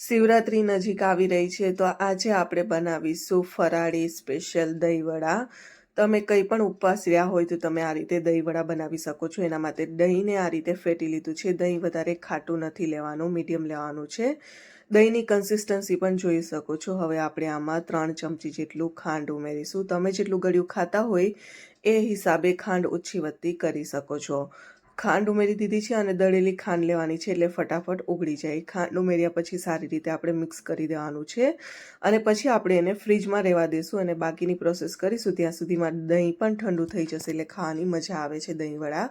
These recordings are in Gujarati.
શિવરાત્રી નજીક આવી રહી છે, તો આજે આપણે બનાવીશું ફરાળી સ્પેશિયલ દહીંવડા. તમે કંઈ પણ ઉપવાસ રહ્યા હોય તો તમે આ રીતે દહીંવડા બનાવી શકો છો. એના માટે દહીંને આ રીતે ફેટી લીધું છે. દહીં વધારે ખાટું નથી લેવાનું, મીડિયમ લેવાનું છે. દહીંની કન્સિસ્ટન્સી પણ જોઈ શકો છો. હવે આપણે આમાં ત્રણ ચમચી જેટલું ખાંડ ઉમેરીશું. તમે જેટલું ગળ્યું ખાતા હોય એ હિસાબે ખાંડ ઓછી વધતી કરી શકો છો. ખાંડ ઉમેરી દીધી છે અને દળેલી ખાંડ લેવાની છે એટલે ફટાફટ ઉગળી જાય. ખાંડ ઉમેર્યા પછી સારી રીતે આપણે મિક્સ કરી દેવાનું છે અને પછી આપણે એને ફ્રીજમાં રહેવા દઈશું અને બાકીની પ્રોસેસ કરીશું. ત્યાં સુધીમાં દહીં પણ ઠંડુ થઈ જશે એટલે ખાવાની મજા આવે છે દહીંવડા.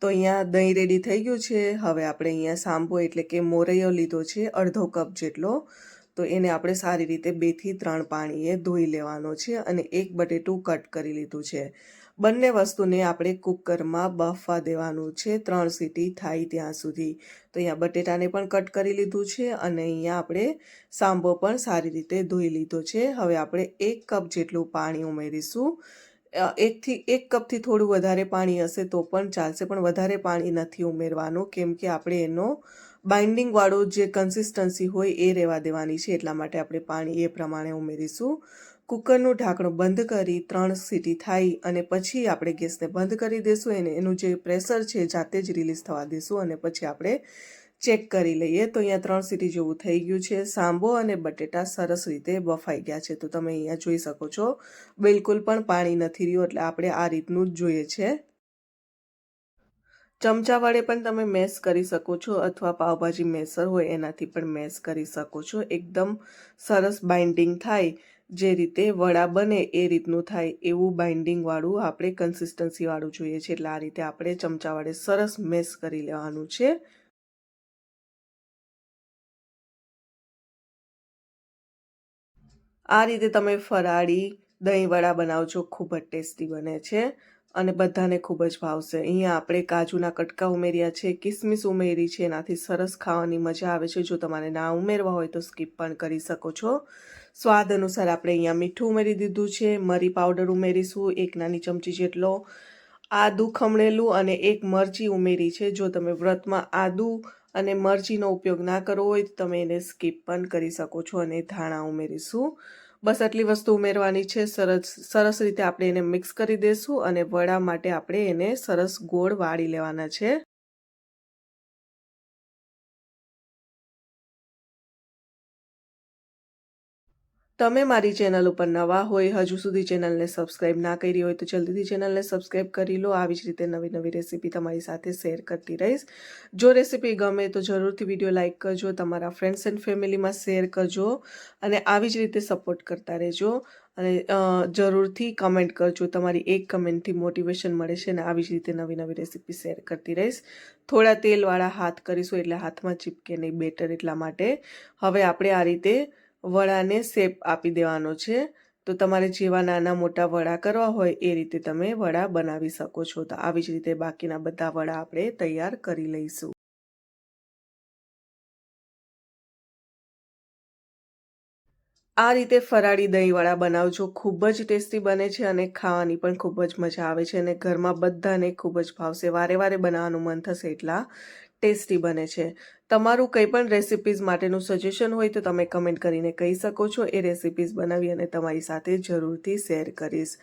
તો અહીંયા દહીં રેડી થઈ ગયું છે. હવે આપણે અહીંયા સાંભો એટલે કે મોરૈયો લીધો છે, અડધો કપ જેટલો. તો એને આપણે સારી રીતે બેથી ત્રણ પાણીએ ધોઈ લેવાનો છે અને એક બટેટું કટ કરી લીધું છે. બંને વસ્તુને આપણે કુકરમાં બફવા દેવાનું છે ત્રણ સીટી થાય ત્યાં સુધી. તો અહીંયા બટેટાને પણ કટ કરી લીધું છે અને અહીંયા આપણે સાંભો પણ સારી રીતે ધોઈ લીધો છે. હવે આપણે એક કપ જેટલું પાણી ઉમેરીશું. એકથી, એક કપથી થોડું વધારે પાણી હશે તો પણ ચાલશે, પણ વધારે પાણી નથી ઉમેરવાનું, કેમ કે આપણે એનો બાઇન્ડિંગવાળો જે કન્સિસ્ટન્સી હોય એ રહેવા દેવાની છે, એટલા માટે આપણે પાણી એ પ્રમાણે ઉમેરીશું. કુકરનું ઢાંકણું બંધ કરી ત્રણ સીટી થાય અને પછી આપણે ગેસને બંધ કરી દઈશું એને એનું જે પ્રેશર છે જાતે જ રિલીઝ થવા દઈશું અને પછી આપણે ચેક કરી લઈએ. તો અહીંયા ત્રણ સીટી જેવું થઈ ગયું છે. સાંભો અને બટેટા સરસ રીતે બફાઈ ગયા છે. તો તમે અહીંયા જોઈ શકો છો. બિલકુલ પણ પાણી નથી રહ્યું, એટલે આપણે આ રીતનું જ જોઈએ છે. ચમચા વડે પણ તમે મેસ કરી શકો છો અથવા પાવભાજી મેસર હોય એનાથી પણ મેસ કરી શકો છો. એકદમ સરસ બાઇન્ડિંગ થાય. જે રીતે વડા બને એ રીતનું થાય. એવું બાઇન્ડિંગવાળું આપણે કન્સિસ્ટન્સીવાળું જોઈએ છે. એટલે આ રીતે આપણે ચમચા વડે સરસ મેશ કરી લેવાનું છે. આ રીતે તમે ફરાળી દહીં વડા બનાવજો. ખૂબ જ ટેસ્ટી બને છે. અને બધાને ખૂબ જ ભાવશે અહીંયા આપણે કાજુના કટકા ઉમેર્યા છે, કિસમિસ ઉમેરી છે, એનાથી સરસ ખાવાની મજા આવે છે. જો તમારે ના ઉમેરવા હોય તો સ્કીપ પણ કરી શકો છો. સ્વાદ અનુસાર આપણે અહીંયા મીઠું ઉમેરી દીધું છે, મરી પાવડર ઉમેરીશું, એક નાની ચમચી જેટલો આદું ખમણેલું અને એક મરચી ઉમેરી છે. જો તમે વ્રતમાં આદું અને મરચીનો ઉપયોગ ના કરવો હોય તો તમે એને સ્કીપ પણ કરી શકો છો અને ધાણા ઉમેરીશું. બસ આટલી વસ્તુ ઉમેરવાની છે. સરસ સરસ રીતે આપણે એને મિક્સ કરી દઈશું અને વડા માટે આપણે એને સરસ ગોળ વાળી લેવાના છે. તમે મારી ચેનલ ઉપર નવા હોય, હજુ સુધી ચેનલને સબસ્ક્રાઈબ ના કરી હોય, તો જલ્દીથી ચેનલને સબસ્ક્રાઈબ કરી લો. આવી જ રીતે નવી નવી રેસીપી તમારી સાથે શેર કરતી રહીશ. જો રેસીપી ગમે તો જરૂરથી વીડિયો લાઇક કરજો, તમારા ફ્રેન્ડ્સ એન્ડ ફેમિલીમાં શેર કરજો અને આવી જ રીતે સપોર્ટ કરતા રહેજો. અને જરૂરથી કમેન્ટ કરજો. તમારી એક કમેન્ટથી મોટિવેશન મળે છે અને આવી જ રીતે નવી નવી રેસીપી શેર કરતી રહીશ. થોડા તેલવાળા હાથ કરીશું એટલે હાથમાં ચીપકે નહીં બેટર એટલા માટે. હવે આપણે આ રીતે વડાને શેપ આપી દેવાનો છે. તો તમારે જેવા નાના મોટા વડા કરવા હોય એ રીતે તમે વડા બનાવી શકો છો. તો આવી જ રીતે બાકીના બધા વડા આપણે તૈયાર કરી લઈશું. આ રીતે ફરાળી દહીંવાળા બનાવજો ખૂબ જ ટેસ્ટી બને છે અને ખાવાની પણ ખૂબ જ મજા આવે છે અને ઘરમાં બધાને ખૂબ જ ભાવશે વારે વારે બનાવવાનું મન થશે એટલા ટેસ્ટી બને છે. તમારું કંઈ પણ રેસિપીઝ માટેનું સજેશન હોય તો તમે કમેન્ટ કરીને કહી શકો છો. એ રેસિપીઝ બનાવી અને તમારી સાથે જરૂરથી શેર કરીશ.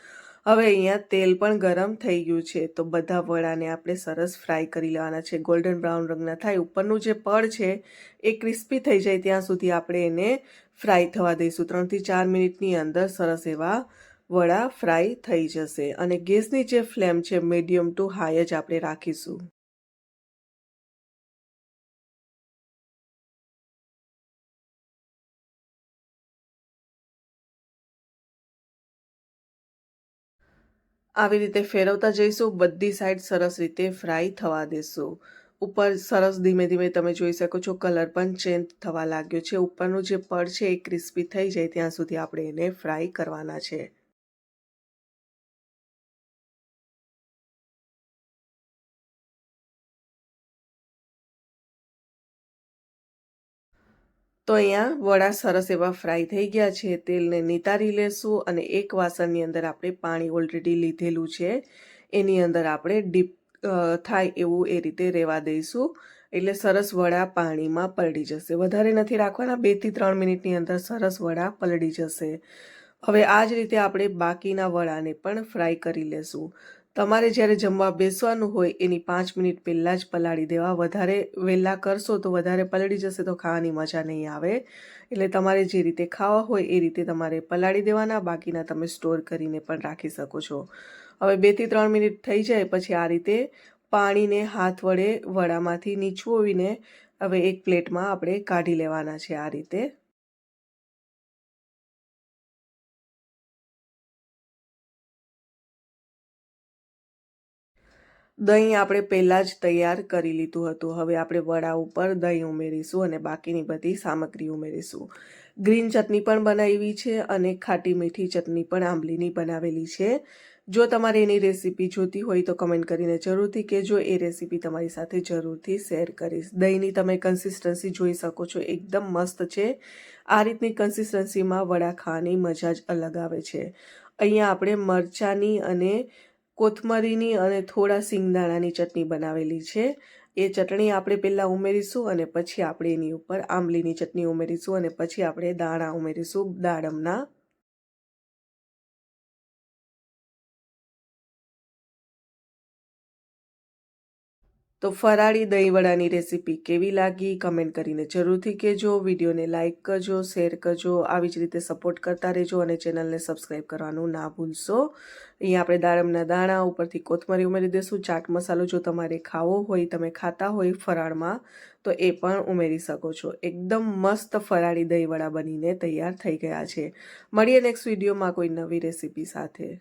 હવે અહીંયા તેલ પણ ગરમ થઈ ગયું છે. તો બધા વડાને આપણે સરસ ફ્રાય કરી લેવાના છે. ગોલ્ડન બ્રાઉન રંગના થાય. ઉપરનું જે પડ છે એ ક્રિસ્પી થઈ જાય. ત્યાં સુધી આપણે એને ફ્રાય થવા દઈશું. ત્રણથી ચાર મિનિટની અંદર સરસ એવા વડા ફ્રાય થઈ જશે. અને ગેસની જે ફ્લેમ છે મીડિયમ ટુ હાઈ જ આપણે રાખીશું. આવી રીતે ફેરવતા જઈશું, બધી સાઈડ સરસ રીતે ફ્રાય થવા દેશું. ઉપર સરસ ધીમે ધીમે તમે જોઈ શકો છો કલર પણ ચેન્જ થવા લાગ્યો છે. ઉપરનું જે પડ છે એ ક્રિસ્પી થઈ જાય ત્યાં સુધી આપણે એને ફ્રાય કરવાના છે. તો અહીંયા વડા સરસ એવા ફ્રાય થઈ ગયા છે. તેલને નિતારી લેશું અને એક વાસણની અંદર આપણે પાણી ઓલરેડી લીધેલું છે. એની અંદર આપણે ડીપ થાય એવું એ રીતે રહેવા દઈશું. એટલે સરસ વડા પાણીમાં પલળી જશે. વધારે નથી રાખવાના બેથી ત્રણ મિનિટની અંદર સરસ વડા પલળી જશે. હવે આ જ રીતે આપણે બાકીના વડાને પણ ફ્રાય કરી લેશું. તમારે જ્યારે જમવા બેસવાનું હોય, એની પાંચ મિનિટ પહેલાં જ પલાળી દેવા. વધારે વહેલા કરશો તો વધારે પલળી જશે તો ખાવાની મજા નહીં આવે. એટલે તમારે જે રીતે ખાવા હોય, એ રીતે તમારે પલાળી દેવાના. બાકીના તમે સ્ટોર કરીને પણ રાખી શકો છો. હવે બેથી ત્રણ મિનિટ થઈ જાય, પછી આ રીતે પાણીને હાથ વડે વડામાંથી નીચોવીને હવે એક પ્લેટમાં આપણે કાઢી લેવાના છે આ રીતે. દહીં આપણે પહેલાં જ તૈયાર કરી લીધું હતું. હવે આપણે વડા ઉપર દહીં ઉમેરીશું અને બાકીની બધી સામગ્રી ઉમેરીશું. ગ્રીન ચટણી પણ બનાવી છે અને ખાટી મીઠી ચટણી પણ આંબલીની બનાવેલી છે. જો તમારે એની રેસીપી જોતી હોય તો કમેન્ટ કરીને જરૂરથી કહેજો. એ રેસીપી તમારી સાથે જરૂરથી શેર કરીશ. દહીંની તમે કન્સિસ્ટન્સી જોઈ શકો છો. એકદમ મસ્ત છે. આ રીતની કન્સિસ્ટન્સીમાં વડા ખાવાની મજા જ અલગ આવે છે. અહીંયા આપણે મરચાંની અને કોથમરીની અને થોડા સિંગદાણાની ચટણી બનાવેલી છે. એ ચટણી આપણે પહેલાં ઉમેરીશું અને પછી આપણે એની ઉપર આંબલીની ચટણી ઉમેરીશું અને પછી આપણે દાણા ઉમેરીશું દાડમના તો ફરાળી દહીંવડાની રેસીપી કેવી લાગી કમેન્ટ કરીને જરૂરથી કહેજો. વિડીયોને લાઇક કરજો, શેર કરજો, આવી જ રીતે સપોર્ટ કરતા રહેજો અને ચેનલને સબસ્ક્રાઈબ કરવાનું ના ભૂલશો. અહીંયા આપણે દાડમના દાણા, ઉપરથી કોથમરી ઉમેરી દઈશું. ચાટ મસાલો જો તમારે ખાવો હોય, તમે ખાતા હોય ફરાળમાં, તો એ પણ ઉમેરી શકો છો. એકદમ મસ્ત ફરાળી દહીંવડા બનીને તૈયાર થઈ ગયા છે. મળીએ નેક્સ્ટ વિડીયોમાં કોઈ નવી રેસીપી સાથે.